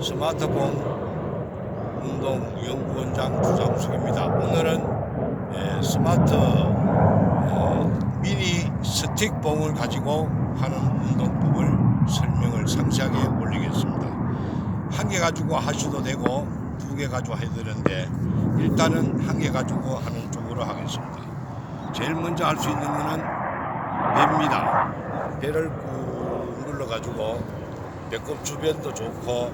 스마트폰 운동 연구원장 주장숙입니다. 오늘은 예, 스마트 어, 미니 스틱 봉을 가지고 하는 운동법을 설명을 상세하게 올리겠습니다. 한 개 가지고 하셔도 되고 두 개 가지고 해야 되는데 일단은 한 개 가지고 하는 쪽으로 하겠습니다. 제일 먼저 할 수 있는 거는 배입니다. 배를 꾹 눌러 가지고 배꼽 주변도 좋고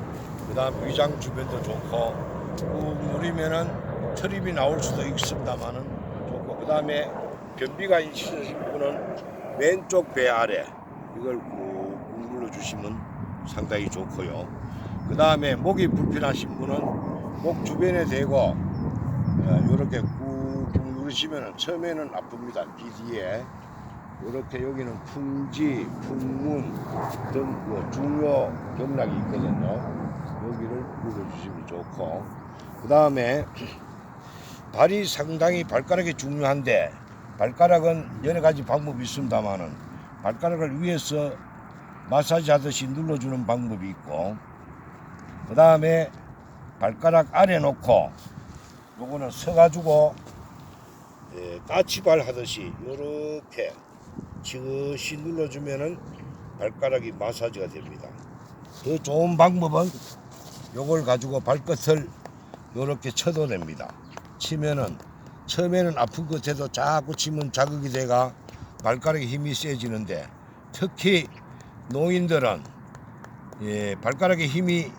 그다음 위장 주변도 좋고 꾹 누르면은 트립이 나올 수도 있습니다만은 좋고 그다음에 변비가 있으신 분은 왼쪽 배 아래 이걸 꾹 눌러 주시면 상당히 좋고요. 그다음에 목이 불편하신 분은 목 주변에 대고 이렇게 꾹꾹 누르시면 처음에는 아픕니다. 귀 뒤에 이렇게 여기는 풍지, 풍문 등뭐 중요 경락이 있거든요. 여기를 눌러주시면 좋고 그 다음에 발이 상당히 발가락이 중요한데 발가락은 여러 가지 방법이 있습니다만은 발가락을 위에서 마사지 하듯이 눌러주는 방법이 있고 그 다음에 발가락 아래 놓고 요거는 서가지고 예, 까치발 하듯이 이렇게 지그시 눌러주면은 발가락이 마사지가 됩니다. 더 좋은 방법은 요걸 가지고 발끝을 이렇게 쳐도 됩니다. 치면은 처음에는 아픈 것 같아도 자꾸 치면 자극이 돼가 발가락에 힘이 세지는데 특히 노인들은 예, 발가락에 힘이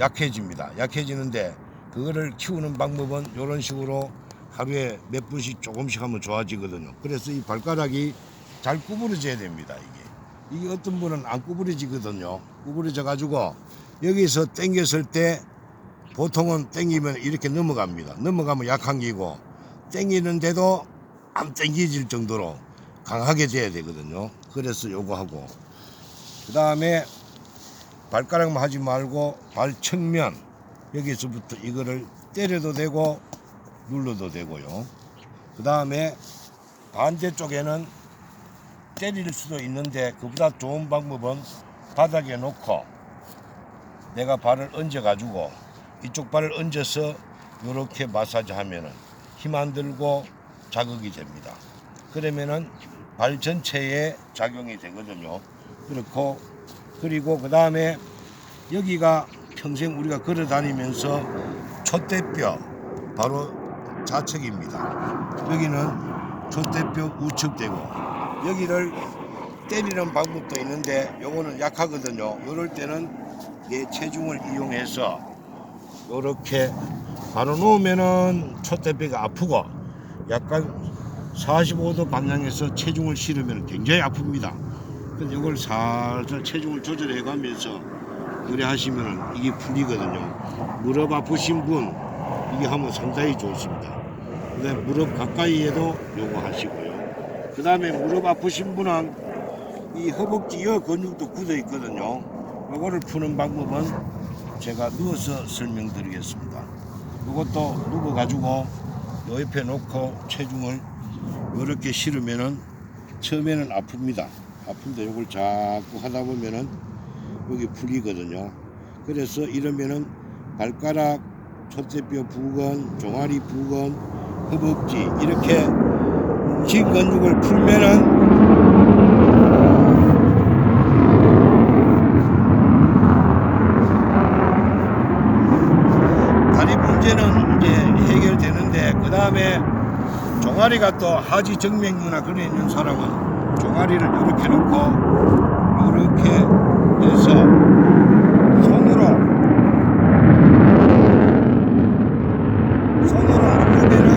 약해집니다. 약해지는데 그거를 키우는 방법은 이런 식으로 하루에 몇 분씩 조금씩 하면 좋아지거든요. 그래서 이 발가락이 잘 구부러져야 됩니다. 이게 이게 어떤 분은 안 구부러지거든요. 구부러져 가지고 여기서 당겼을 때 보통은 당기면 이렇게 넘어갑니다. 넘어가면 약한 기고 당기는데도 안 당겨질 정도로 강하게 돼야 되거든요. 그래서 요거 하고 그 다음에 발가락만 하지 말고 발 측면 여기서부터 이거를 때려도 되고 눌러도 되고요. 그 다음에 반대쪽에는 때릴 수도 있는데 그보다 좋은 방법은 바닥에 놓고 내가 발을 얹어 가지고 이쪽 발을 얹어서 이렇게 마사지 하면은 힘 안 들고 자극이 됩니다. 그러면은 발 전체에 작용이 되거든요. 그렇고 그리고 그 다음에 여기가 평생 우리가 걸어 다니면서 촛대뼈 바로 좌측입니다. 여기는 촛대뼈 우측되고 여기를 때리는 방법도 있는데 요거는 약하거든요. 요럴 때는 내 체중을 이용해서 요렇게 바로 놓으면은 촛대뼈가 아프고 약간 45도 방향에서 체중을 실으면 굉장히 아픕니다. 근데 이걸 살살 체중을 조절해 가면서 그래 하시면 이게 풀리거든요. 무릎 아프신 분 이게 하면 상당히 좋습니다. 근데 무릎 가까이에도 요거 하시고요. 그 다음에 무릎 아프신 분은 이 허벅지 여 근육도 굳어 있거든요. 요거를 푸는 방법은 제가 누워서 설명드리겠습니다. 이것도 누워 가지고 요 옆에 놓고 체중을 이렇게 실으면은 처음에는 아픕니다. 아픈데 요걸 자꾸 하다 보면은 여기 풀리거든요. 그래서 이러면은 발가락, 촛대뼈 부근, 종아리 부근, 허벅지 이렇게 뭉친 근육을 풀면은 다리 문제는 이제 해결되는데 그 다음에 종아리가 또 하지 정맥류나 그런 있는 사람은 종아리를 이렇게 놓고 이렇게 해서 손으로 손으로 누르면은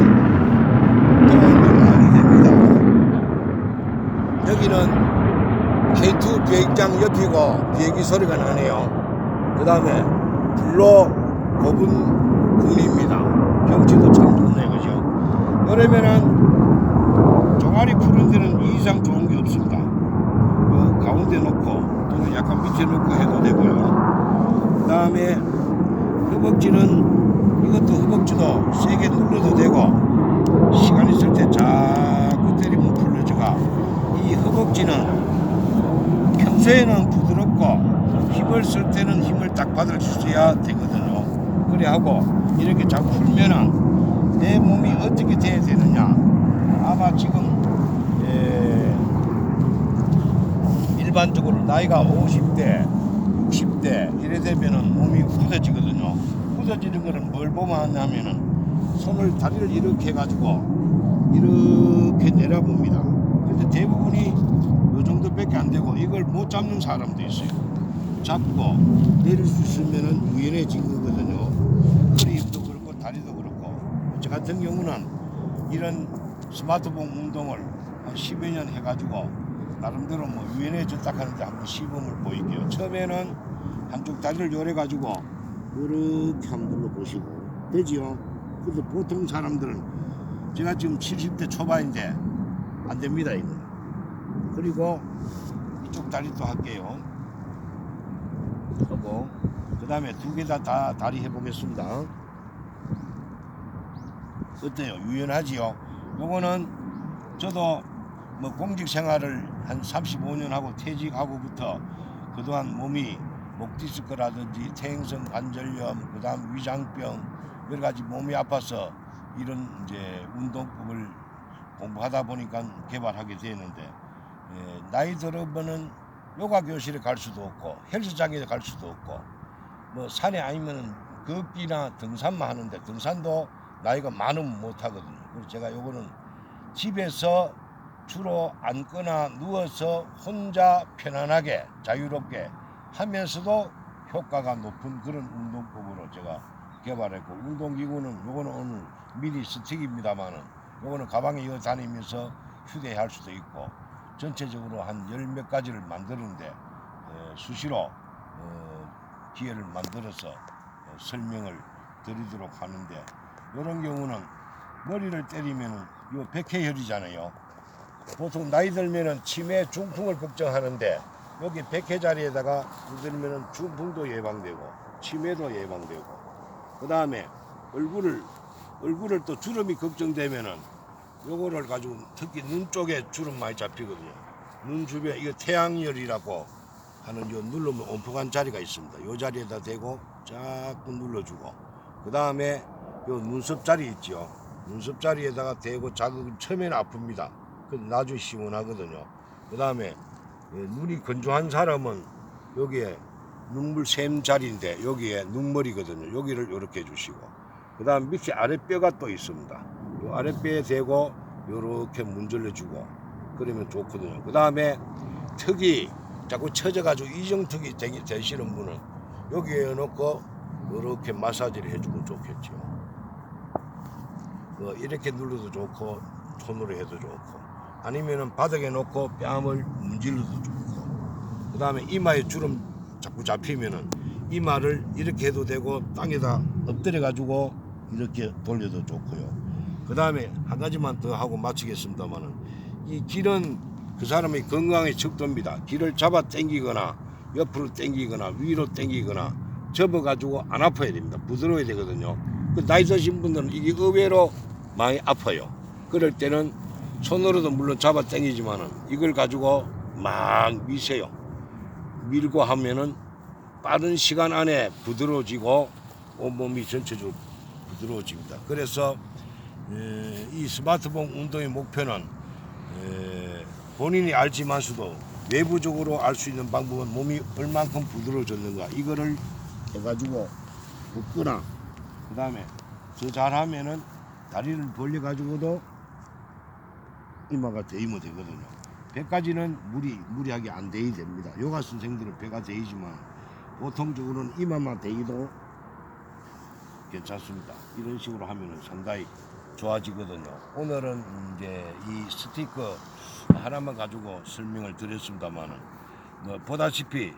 도움이 많이 됩니다. 여기는 K2 비행장 옆이고 비행기 소리가 나네요. 그 다음에 불로 고분 군입니다. 경치도 참? 그러면은 종아리 푸는 데는 이 이상 좋은 게 없습니다. 요 가운데 놓고 또는 약간 밑에 놓고 해도 되고요. 그 다음에 허벅지는 이것도 허벅지도 세게 눌러도 되고 시간 있을 때 자꾸 때리면 풀려져가 이 허벅지는 평소에는 부드럽고 힘을 쓸 때는 힘을 딱 받을 수 있어야 되거든요. 그래 하고 이렇게 자꾸 풀면은 내 몸이 어떻게 돼야 되느냐. 아마 지금 에, 일반적으로 나이가 50대, 60대 이래 되면은 몸이 굳어지거든요. 굳어지는 거는 뭘 보면 하냐면은 손을 다리를 이렇게 해가지고 이렇게 내려봅니다. 근데 대부분이 요 정도밖에 안 되고 이걸 못 잡는 사람도 있어요. 잡고 내릴 수 있으면은 유연해진 거거든요. 허리도 그렇고 다리도 그렇고 저 같은 경우는 이런 스마트폰 운동을 한 10여 년 해가지고 나름대로 뭐 유연해졌다 하는데 한번 시범을 보일게요. 처음에는 한쪽 다리를 요래가지고 이렇게 한번 눌러보시고 되지요. 근데 보통 사람들은 제가 지금 70대 초반인데 안 됩니다 이거. 그리고 이쪽 다리 또 할게요. 하고 그 다음에 두 개 다다 다리 해보겠습니다. 어때요? 유연하지요? 요거는 저도 뭐 공직 생활을 한 35년 하고 퇴직하고부터 그동안 몸이 목 디스크라든지 퇴행성 관절염, 그 다음 위장병 여러 가지 몸이 아파서 이런 이제 운동법을 공부하다 보니까 개발하게 되는데 예, 나이 들어보는 요가 교실에 갈 수도 없고 헬스장에 갈 수도 없고 뭐 산에 아니면은 걷기나 등산만 하는데 등산도 나이가 많으면 못 하거든요. 그래서 제가 요거는 집에서 주로 앉거나 누워서 혼자 편안하게 자유롭게 하면서도 효과가 높은 그런 운동법으로 제가 개발했고 운동기구는 요거는 오늘 미니 스틱입니다만은 요거는 가방에 이어 다니면서 휴대할 수도 있고 전체적으로 한 열 몇 가지를 만드는데 에, 수시로 어, 기회를 만들어서 어, 설명을 드리도록 하는데 이런 경우는 머리를 때리면은 요 백회혈이잖아요. 보통 나이 들면은 치매 중풍을 걱정하는데 여기 백회 자리에다가 두들면은 중풍도 예방되고 치매도 예방되고 그 다음에 얼굴을 얼굴을 또 주름이 걱정되면은 요거를 가지고 특히 눈 쪽에 주름 많이 잡히거든요. 눈 주변 이거 태양열이라고 하는 요 누르면 온풍한 자리가 있습니다. 요 자리에다 대고 자꾸 눌러주고 그 다음에 요 눈썹 자리 있죠. 눈썹 자리에다가 대고 자극은 처음에는 아픕니다. 그 나중에 시원하거든요. 그 다음에 눈이 건조한 사람은 여기에 눈물 샘 자리인데 여기에 눈머리거든요. 여기를 이렇게 해주시고 그 다음 밑에 아랫뼈가 또 있습니다. 요 아랫배에 대고 요렇게 문질러 주고 그러면 좋거든요. 그 다음에 턱이 자꾸 처져가지고 이정턱이 되시는 분은 여기에 넣고 요렇게 마사지를 해주면 좋겠죠. 뭐 이렇게 눌러도 좋고 손으로 해도 좋고 아니면은 바닥에 놓고 뺨을 문질러도 좋고 그 다음에 이마에 주름 자꾸 잡히면은 이마를 이렇게 해도 되고 땅에다 엎드려 가지고 이렇게 돌려도 좋고요. 그 다음에 한 가지만 더 하고 마치겠습니다만은 이 길은 그 사람의 건강의 척도입니다. 길을 잡아 당기거나 옆으로 당기거나 위로 당기거나 접어 가지고 안 아파야 됩니다. 부드러워야 되거든요. 그 나이 드신 분들은 이게 의외로 많이 아파요. 그럴 때는 손으로도 물론 잡아 당기지만은 이걸 가지고 막 미세요. 밀고 하면은 빠른 시간 안에 부드러워지고 온몸이 전체적으로 부드러워집니다. 그래서 에, 이 스마트폰 운동의 목표는 에, 본인이 알지만서도 외부적으로 알 수 있는 방법은 몸이 얼만큼 부드러워졌는가 이거를 해가지고 붓거나 그 다음에 더 잘하면은 다리를 벌려 가지고도 이마가 대이면 되거든요. 배까지는 무리 무리하게 안 대이 됩니다. 요가 선생들은 배가 대이지만 보통적으로는 이마만 대이도 괜찮습니다. 이런 식으로 하면은 상당히 좋아지거든요. 오늘은 이제 이 스티커 하나만 가지고 설명을 드렸습니다만은 뭐 보다시피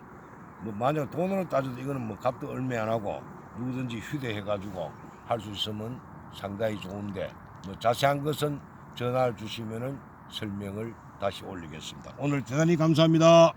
뭐 만약 돈으로 따져도 이거는 뭐 값도 얼마 안 하고 누구든지 휴대해 가지고 할 수 있으면 상당히 좋은데 뭐 자세한 것은 전화를 주시면은 설명을 다시 올리겠습니다. 오늘 대단히 감사합니다.